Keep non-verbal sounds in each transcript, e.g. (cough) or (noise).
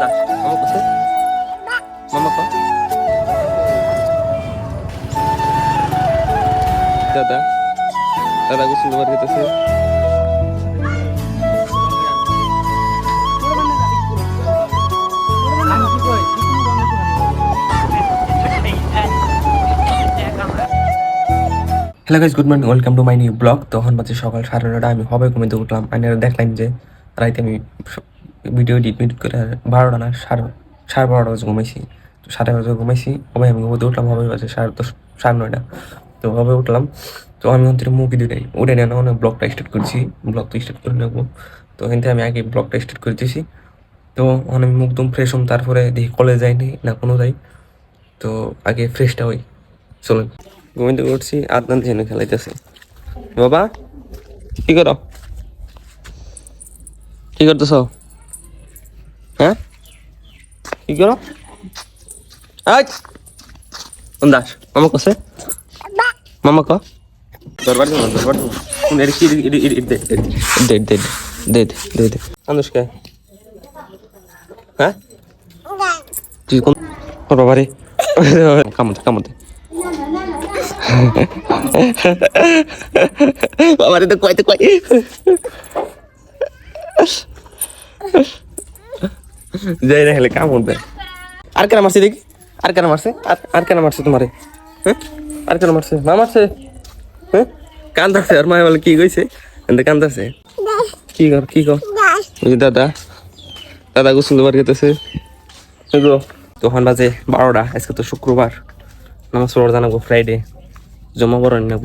দাস মামা কোথায়? মামা কো? দাদা দাদা গেতেছে hello guys good morning welcome to my new blog তখন বাজে সকাল সাড়ে নটা আমি হবে ঘুমিতে উঠলাম। আর দেখলাম যে রাইতে আমি ভিডিও এডিট মিডিট করে বারোটা না, সাড়ে সাড়ে বারোটা বাজে ঘুমাইছি। তো সাড়ে বাজে ঘুমাইছি হবে আমি ঘুমোতে উঠলাম হবে বাজে সাড়ে দশ সাড়ে নয়টা। তো হবে উঠলাম, তো আমি অন্তরে মুখ দিয়ে নাই। উঠে নেন অনেক ব্লগটা স্টার্ট করছি ব্লগ তো স্টার্ট করে নেব তো কিন্তু আমি আগে ব্লগটা স্টার্ট করে দিয়েছি তো অনেক মুখ দুম ফ্রেশ হম, তারপরে দেখি কলেজ যাইনি না কোনো যাই। তো আগে ফ্রেশটা হই। চলুন। ঘুমিতে উঠছি, আদনান ঝেনে খেলাইতেছে। বাবা, কি করো? কি করতেছ? হ্যাঁ? কি করো? আজ দাস মামা কসে? মামা ক? দরবার দিব দরবার দিব। কোন এর কি দে দে দে দে দে দে অনুষ্কা হ্যাঁ? তুই কোন ওর বাবা রে। কামতে কামতে বাবা রে তো কইতে কই যাই না হেলে কাম উঠবে আর কেন মারছে দেখি? আর কেন মারছে? আর আর কেন মারছে তোমারে? হ্যাঁ? আর কেন মারছে? মা মারছে। হ্যাঁ? কান্দাছে, আর মায় বলে, কি কইছে? এতে কান্দাছে। কি কর কি কর? ওই দাদা দাদা গোসল দেবার গেতেছে। এগো তখন বাজে বারোটা, আজকে তো শুক্রবার। নামাজ পড়ার জানাব ফ্রাইডে জমা করেন নেব।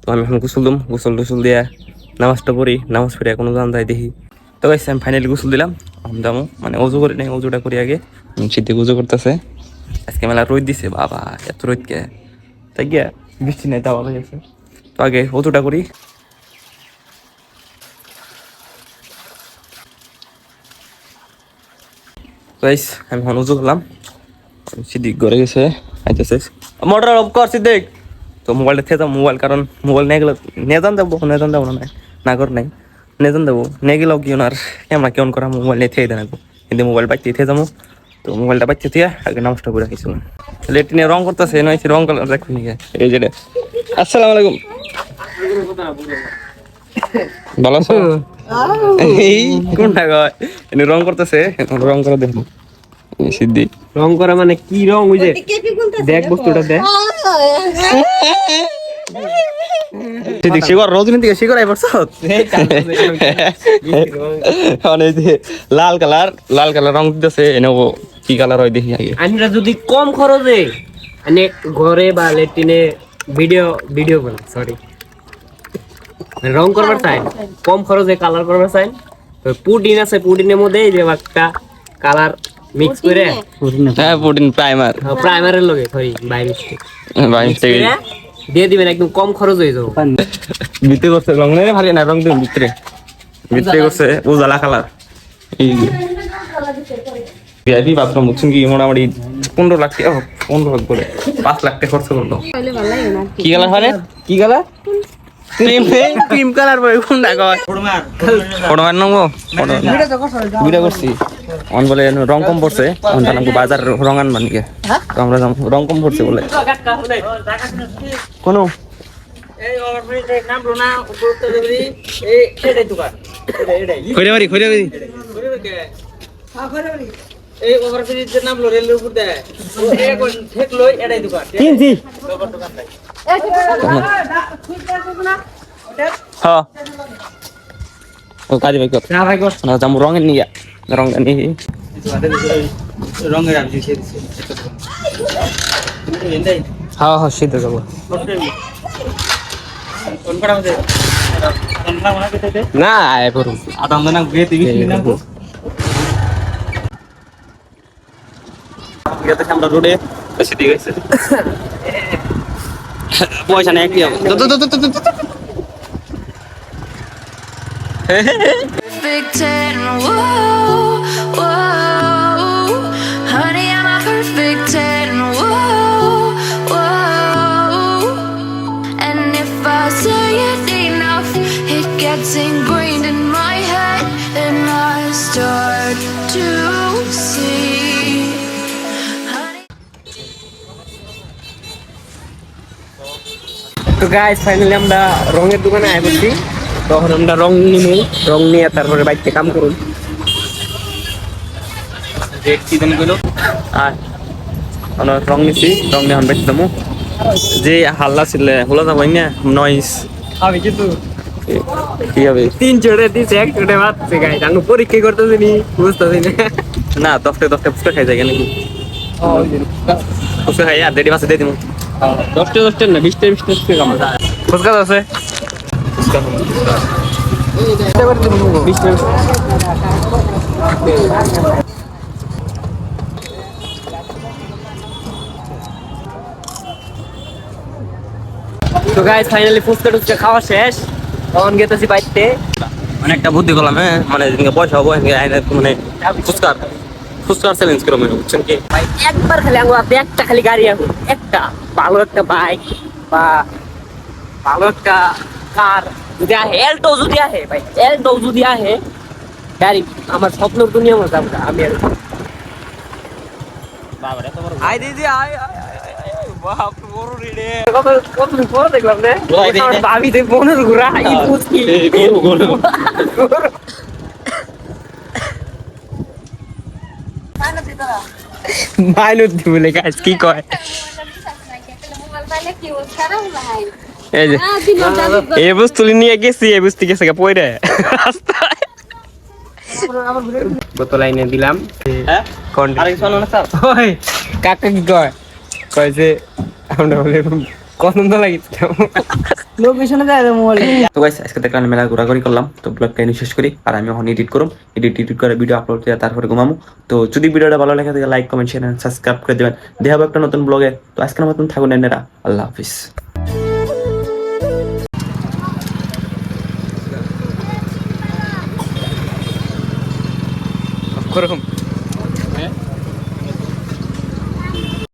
তো আমি এখন গোসল দিম গোসল টোসল দিয়া নামাজটা পড়ি, নামাজ পড়ে এখনও জান যাই দেখি। তো আমি ফাইনালি গোসল দিলাম। আমি মানে অজু করি নাই অজুটা করি আগে। শীতে গুজো করতেছে। আজকে মেলা রোদ দিছে বাবা এত রোদ কে? তাই গিয়া বৃষ্টি নাই তাও ভালো গেছে। তো আগে অজুটা করি। গাইস আমি এখন উজু করলাম। সিদ্দিক ঘরে গেছে আইতেছে। মোটর অফ কর সিদ্দিক। তো মোবাইলটা থেকে মোবাইল কারণ মোবাইল নিয়ে গেলে নিয়ে যান যাব নিয়ে যান যাব না না কর নাই। নিয়ে যান যাব নিয়ে গেলেও কি আর ক্যামেরা কেমন করা মোবাইল নিয়ে থেকে দেন কিন্তু মোবাইল বাইতে থেকে যাব তো মোবাইলটা বাইতে থেকে আগে নামাজটা করে রাখিছিলাম লেটিনে রং করতেছে নয় রং কালার দেখুন এই যে আসসালামু আলাইকুম। ভালো আছো? এই কোনটা কয় এনে রং করতেছে রং করে দেখুন সিদ্ধি রং করা মানে কি রং ওই যে দেখ বস্তুটা দেখ। রজনী থেকে মানে যে লাল কালার লাল কালার রং দিতেছে এনে কি কালার হয় দেখি আগে। আমরা যদি কম খরচে মানে ঘরে বা লেট্রিনে ভিডিও ভিডিও বল সরি রং করবার চাই কম খরচে কালার করবার চাই। পুডিন আছে পুডিনের মধ্যে এই যে একটা কালার মিক্স করে। হ্যাঁ প্রাইমার প্রাইমারের লগে সরি বাই মিস্টেক ভাই মিস্টেক দিয়ে দিবেন একদম কম খরচ হয়ে যাব। ভিতরে করছে রং নেই ভালো না রং দিন ভিতরে ভিতরে করছে উজালা কালার। এই ভিআইপি বাথরুম বুঝছেন কি? মোটামুটি পনেরো লাখ হোক, পনেরো লাখ করে পাঁচ লাখ টাকা খরচ করল। কি। গেলা কি কালার? ক্রিম ক্রিম কালার বই কোনটা কয় ফটো মার নামবো ভিডিও করছি। অন বলে রং কম পড়ছে। অন জানাব বাজার রং আনবার নিকে? তো আমরা রং কম পড়ছে বলে। কোনো? খৈরে বাড়ি খৈরে বাড়ি। এই ওভারব্রিজের নাম লো রেলের উপর দেয়। ঠেক লই এটাই দোকান। কিনছি হ্যাঁ। কাজে ভাই না ভাই কর। না যাব রঙের নিয়ে রং নিয়ে রঙের আমি দিয়ে দিছি। হ্যাঁ হ্যাঁ সিদ্ধ যাব না আয় পড়ুন আদাম না গে দিবি না গেতে আমরা রোডে? এসে দিয়ে গেছে। (laughs) পয়সা নেই কি হবে? তো গাইস ফাইনালি আমরা রঙের দোকানে আয় করছি। তখন আমরা রং নিমু রং নিয়ে তারপরে বাইকতে কাম করুন। কি কইলো আর আমরা রং নিছি রং নিয়ে বেঁচে যাব যে হাল্লা ছিল হলো যাব না নয়েস আমি কিন্তু কি হবে? তিন চোটে দিছে এক চোটে মারছে গাইস আমি পরীক্ষা করতেছি নি বুঝতেছি না। না দশটা দশটা ফুচকা খাই যায় নাকি? ফুচকা খাই আর দেড়ি মাসে দিয়ে দিব দশটা দশটা না, বিশটা বিশটা ফুচকা আছে। তো গাইস ফাইনালি ফুচকা টুচকা খাওয়া শেষ। তখন গেতেছি বাইতে অনেকটা বুদ্ধি করলাম হ্যাঁ? মানে পয়সা হব মানে ফুচকার ফুচকার চ্যালেঞ্জ করো মানে বুঝছেন কি? ভাই একবার খালি আঙ্গু আপনি একটা খালি গাড়ি আঙ্গু একটা। ভালো একটা বাইক বা ভালো একটা কার যদি আহে এলটো যদি আহে ভাই এলটো যদি আহে গাড়ি আমার স্বপ্নের দুনিয়া মতো আমি আর আই দিদি কত দেখলাম রে। দেখ বোনের ঘুরা গরু বলে গাছ কি কয়? এই যে এই নিয়ে গেছি এই বস্তু গেছে গা পয়রে কত লাইনে দিলাম? হ্যাঁ? কাকা কি কয়? কয় যে আমরা বলে পছন্দ লাগিছে তো গাইস আজকে দেখলাম মেলা ঘোরাঘুরি করলাম তো ব্লগটা এনে শেষ করি আর আমি এখন এডিট এডিট এডিট করে ভিডিও আপলোড করে তারপরে ঘুমামু। তো যদি ভিডিওটা ভালো লাগে তাহলে লাইক কমেন্ট শেয়ার সাবস্ক্রাইব করে দেবেন। দেখা হবে একটা নতুন ব্লগে তো আজকের মতন থাকুন এনেরা আল্লাহ হাফিজ।